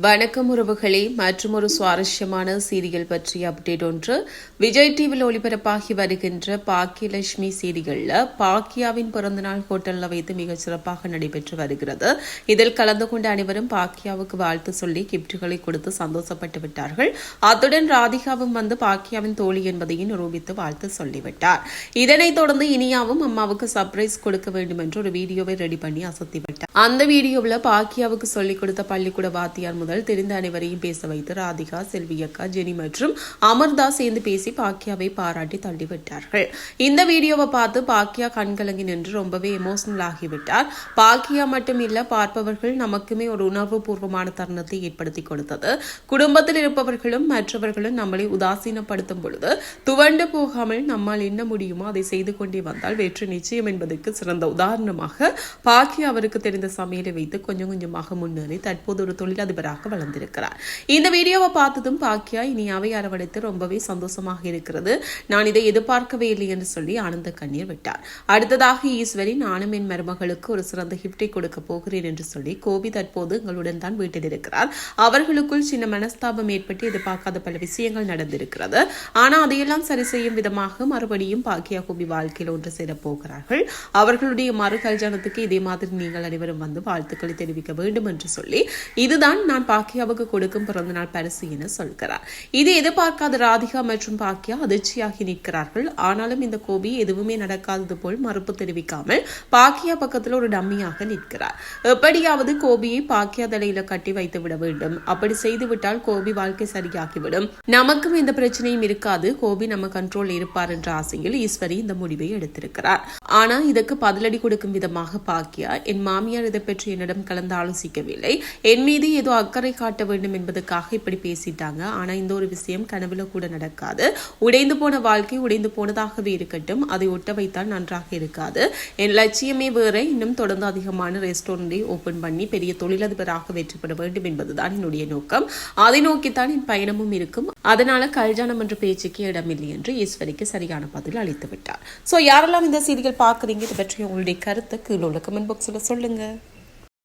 வணக்கம் உறவுகளே. மற்றும் ஒரு சுவாரஸ்யமான சீரியல் பற்றிய அப்டேட் ஒன்று. விஜய் டிவியில் ஒளிபரப்பாகி வருகின்ற பாக்கியலட்சுமி சீரியல்ல பாக்கியாவின் பிறந்தநாள் ஹோட்டலில் வைத்து மிகச் சிறப்பாக நடைபெற்று வருகிறது. இதில் கலந்து கொண்ட அனைவரும் பாக்கியாவுக்கு வாழ்த்து சொல்லி கிப்டுகளை கொடுத்து சந்தோஷப்பட்டு விட்டார்கள். அத்துடன் ராதிகாவும் வந்து பாக்கியாவின் தோழி என்பதையும் நிரூபித்து வாழ்த்து சொல்லிவிட்டார். இதனைத் தொடர்ந்து இனியாவும் அம்மாவுக்கு சர்ப்ரைஸ் கொடுக்க வேண்டும் என்று ஒரு வீடியோவை ரெடி பண்ணி அசத்திவிட்டார். அந்த வீடியோவில் பாக்கியாவுக்கு சொல்லிக் கொடுத்த பள்ளிக்கூட வாத்தியார் முதல் தெரிந்த அனைவரையும் பேச வைத்து ராதிகா செல்வி அக்கா ஜெனி மற்றும் அமர்தா சேர்ந்து பேசி பாக்கியாவை பாராட்டி தள்ளிவிட்டார்கள். இந்த வீடியோவை பார்த்து பாக்கியா கண்கலங்கி நின்று ரொம்பவே எமோஷனல் ஆகிவிட்டார். பாக்கியா மட்டும் இல்ல பார்ப்பவர்கள் நமக்குமே ஒரு உணர்வு பூர்வமான தருணத்தை ஏற்படுத்தி கொடுத்தது. குடும்பத்தில் இருப்பவர்களும் மற்றவர்களும் நம்மளை உதாசீனப்படுத்தும் பொழுது துவண்டு போகாமல் நம்மால் என்ன முடியுமோ அதை செய்து கொண்டே வந்தால் வெற்றி நிச்சயம் என்பதற்கு சிறந்த உதாரணமாக பாக்கியா அவருக்கு தெரிந்த சமையலை வைத்து கொஞ்சம் கொஞ்சமாக முன்னேறி தற்போது ஒரு தொழிலதிபராக வளர்ந்திருக்கிறார். இந்த வீடியோவை பார்த்ததும் பாக்கியா இனி அவை அரவணைத்து ரொம்பவே சந்தோஷமாக இருக்கிறது. நான் இதை எதிர்பார்க்கவே இல்லை என்று சொல்லி ஆனந்த கண்ணீர் விட்டார். அடுத்ததாக ஈஸ்வரி நானும் என் மருமகளுக்கு ஒரு சிறந்த கிஃப்டை கொடுக்க போகிறேன் என்று சொல்லி கோபி தற்போது எங்களுடன் தான் வீட்டில் இருக்கிறார். அவர்களுக்குள் சின்ன மனஸ்தாபம் ஏற்பட்டு எதிர்பார்க்காத பல விஷயங்கள் நடந்திருக்கிறது. ஆனால் அதையெல்லாம் சரி செய்யும் விதமாக மறுபடியும் பாக்கியா கோபி வாழ்க்கையில் ஒன்று சேர போகிறார்கள். அவர்களுடைய மறு கல்யாணத்துக்கு இதே மாதிரி நீங்கள் அனைவரும் வந்து வாழ்த்துக்களை தெரிவிக்க வேண்டும் என்று சொல்லி இதுதான் நான் பாக்கியாவுக்கு கொடுக்கும் பிறந்தநாள் பரிசு என சொல்கிறார். இது எதிர்பார்க்காத ராதிகா மற்றும் பாக்கியா அதிர்ச்சியாகி நிற்கிறார்கள். ஆனாலும் இந்த கோபி எதுவுமே நடக்காதது போல் மறுப்பு தெரிவிக்காமல் பாக்கியா பக்கத்தில் ஒரு டம்மியாக நிற்கிறார். எப்படியாவது கோபியை பாக்கியா தலையில கட்டி வைத்து விட வேண்டும். அப்படி செய்துவிட்டால் கோபி வாழ்க்கை சரியாகிவிடும். நமக்கும் இந்த பிரச்சனையும் இருக்காது. கோபி நம்ம கண்ட்ரோல் இருப்பார் என்ற ஆசையில் ஈஸ்வரி இந்த முடிவை எடுத்திருக்கிறார். ஆனா இதற்கு பதிலடி கொடுக்கும் விதமாக பாக்கியா என் மாமியார் இதை பற்றி என்னிடம் கலந்து ஆலோசிக்கவில்லை. என் மீது ஏதோ அக்கறை காட்ட வேண்டும் என்பதற்காக இப்படி பேசிட்டாங்க. ஆனா இந்த ஒரு விஷயம் கனவுல கூட நடக்காது. உடைந்து போன வாழ்க்கை உடைந்து போனதாகவே இருக்கட்டும். அதை ஒட்ட வைத்தால் நன்றாக இருக்காது. என் லட்சியமே வேற. இன்னும் தொடர்ந்து அதிகமான ரெஸ்டாரண்டை ஓபன் பண்ணி பெரிய தொழிலதிபராக வெற்றி பெற வேண்டும் என்பதுதான் என்னுடைய நோக்கம். அதை நோக்கித்தான் என் பயணமும் இருக்கும். அதனால கல்யாணம் என்ற பேச்சுக்கு இடமில்லை என்று ஈஸ்வரிக்கு சரியான பதில் அளித்து விட்டார் சோ யாரெல்லாம் இந்த சீரியல் பார்க்குறீங்க இதை பற்றி உங்களுடைய கருத்தை கீழே உள்ள கமெண்ட் பாக்ஸில் சொல்லுங்க.